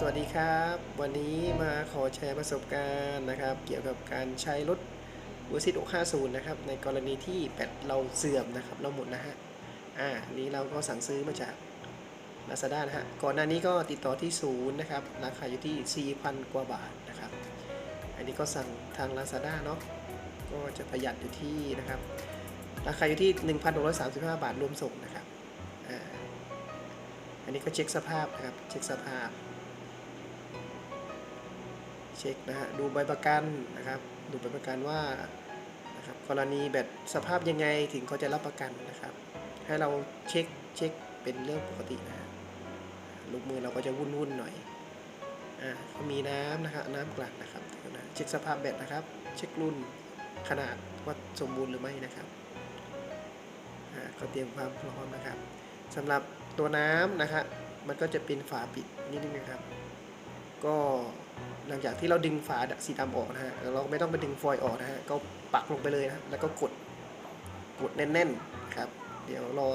สวัสดีครับ วันนี้มาขอแชร์ประสบการณ์นะครับ เกี่ยวกับการใช้รถเวอร์ซิต650 นะครับ ในกรณีที่แบตเราเสื่อมนะครับ เราหมดนะฮะ อ่า นี้เราก็สั่งซื้อมาจาก Lazada นะฮะ ก่อนหน้านี้ก็ติดต่อที่ศูนย์นะครับ ราคาอยู่ที่ 4,000 กว่าบาทนะครับ อันนี้ก็สั่งทาง Lazada เนาะ ก็จะประหยัดอยู่ที่นะครับ ราคาอยู่ที่ 1,635 บาทรวมส่งนะครับ อ่า อันนี้ก็เช็คสภาพนะครับ เช็คสภาพ เช็คนะฮะดูใบประกันนะครับ ดูใบประกันว่านะครับกรณีแบตสภาพยังไงถึงเขาจะรับประกันนะครับ ให้เราเช็คเช็คเป็นเรื่องปกตินะลูกมือเราก็จะวุ่นวุ่นๆหน่อยอ่าก็มีน้ำนะฮะน้ำกลั่นนะครับเดี๋ยวนะเช็คสภาพแบตนะครับ เช็ครุ่นขนาดว่าสมบูรณ์หรือไม่นะครับอ่าก็เตรียมความพร้อมนะครับสำหรับตัวน้ำนะฮะมันก็จะเป็นฝาปิดนิดนึงนะครับ ก็หลังจากที่เราดึงฝาสีดำออกนะฮะเราไม่ต้องไปดึงฟอยล์ออกนะฮะก็ปักลงไปเลยนะแล้วก็กดกดแน่นๆนะครับ เดี๋ยวรอ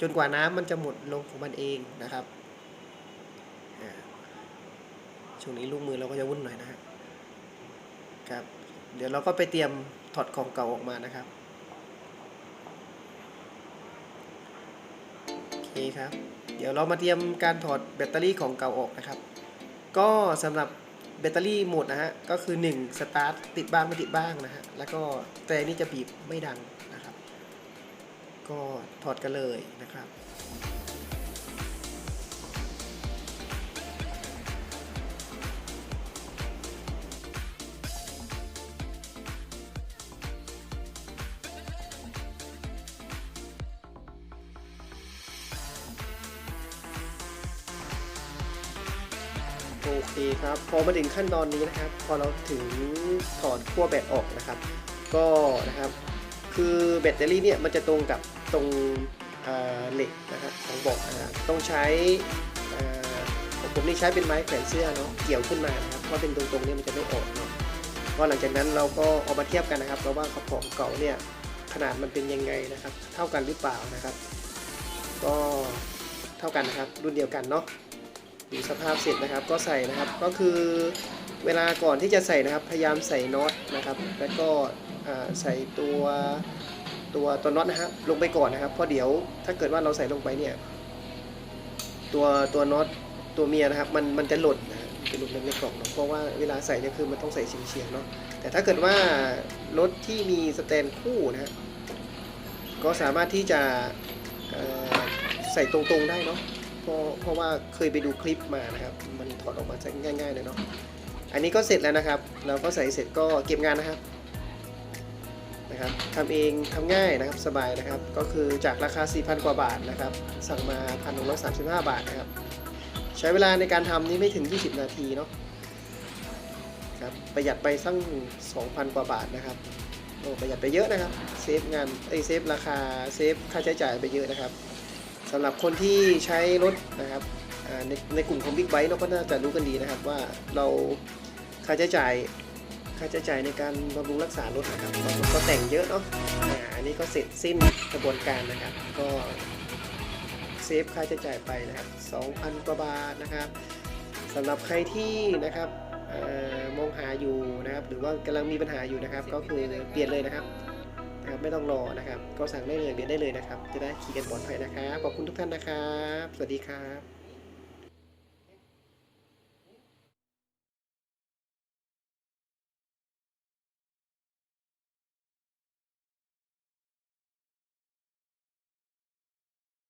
จนกว่าน้ำมันจะหมดลงของมันเองนะครับช่วงนี้ลูกมือเราก็จะวุ่นหน่อยนะฮะครับ เดี๋ยวเราก็ไปเตรียมถอดของเก่าออกมานะครับโอเคครับ เดี๋ยวเรามาเตรียมการถอดแบตเตอรี่ของเก่าออกนะครับ ก็สำหรับแบตเตอรี่โหมดนะฮะ ก็คือ 1 สตาร์ทติดบ้างไม่ติดบ้างนะฮะ แล้วก็แต่นี่จะบีบไม่ดังนะครับ ก็ถอดกันเลยนะครับ เคครับพอมาถึงขั้นตอนนี้นะครับ พอเราถึงถอดขั้วแบตออกนะครับ ก็นะครับคือแบตเตอรี่เนี่ยมันจะตรงกับตรงเหล็กนะครับของเบอกนะครับต้องใช้ของผมนี่ใช้เป็นไม้แขวนเสื้อเนาะเกี่ยวขึ้นมานะครับเพราะเป็นตรงๆเนี่ยมันจะไม่ออกเนาะก็หลังจากนั้นเราก็เอามาเทียบกันนะครับเราว่าของเก่าเนี่ยขนาดมันเป็นยังไงนะครับ เท่ากันหรือเปล่านะครับ ก็เท่ากันนะครับรุ่นเดียวกันเนาะ ดูสภาพเสร็จนะครับก็ใส่นะครับก็คือเวลาก่อนที่จะใส่นะครับพยายามใส่น็อตนะครับ แล้วก็ใส่ตัวตัวตัวน็อตนะครับลงไปก่อนนะครับเพราะเดี๋ยวถ้าเกิดว่าเราใส่ลงไปเนี่ยตัวตัวน็อตตัวเมียนะครับมันมันจะหล่นนะจะหลุดในกล่องเนาะเพราะว่าเวลาใส่เนี่ยคือมันต้องใส่เฉียงๆเนาะแต่ถ้าเกิดว่ารถที่มีสแตนคู่นะฮะก็สามารถที่จะเอ่อใส่ตรงๆได้เนาะ ราะเพราะว่าเคยไปดูคลิปมานะครับ มันถอดออกมาใช้ง่ายๆเลยเนาะอันนี้ก็เสร็จแล้วนะครับ เราก็ใส่เสร็จก็เก็บงานนะครับนะครับทำเองทำง่ายนะครับสบายนะครับ ก็คือจากราคา 4,000 กว่าบาทนะครับ สั่งมา1,135บาทนะครับ ใช้เวลาในการทำนี่ไม่ถึง 20 นาทีเนาะครับประหยัดไปสัก2,000 กว่าบาทนะครับโอ้ประหยัดไปเยอะนะครับเซฟงานเอ้เซฟราคาเซฟค่าใช้จ่ายไปเยอะนะครับ สำหรับคนที่ใช้รถนะครับในในกลุ่มของบิ๊กไบค์เราก็น่าจะรู้กันดีนะครับว่าเราค่าใช้จ่ายค่าใช้จ่ายในการบำรุงรักษารถนะครับก็แต่งเยอะเนาะอันนี้ก็เสร็จสิ้นกระบวนการนะครับ ก็เซฟค่าใช้จ่ายไปนะครับ2,000กว่าบาทนะครับสำหรับใครที่นะครับมองหาอยู่นะครับ หรือว่ากำลังมีปัญหาอยู่นะครับ ก็คือเปลี่ยนเลยนะครับ นะครับไม่ต้องรอนะครับ ก็สั่งได้เลยเดียนได้เลยนะครับ จะได้ขี่กันปลอดภัยนะครับ ขอบคุณทุกท่านนะครับ สวัสดีครับ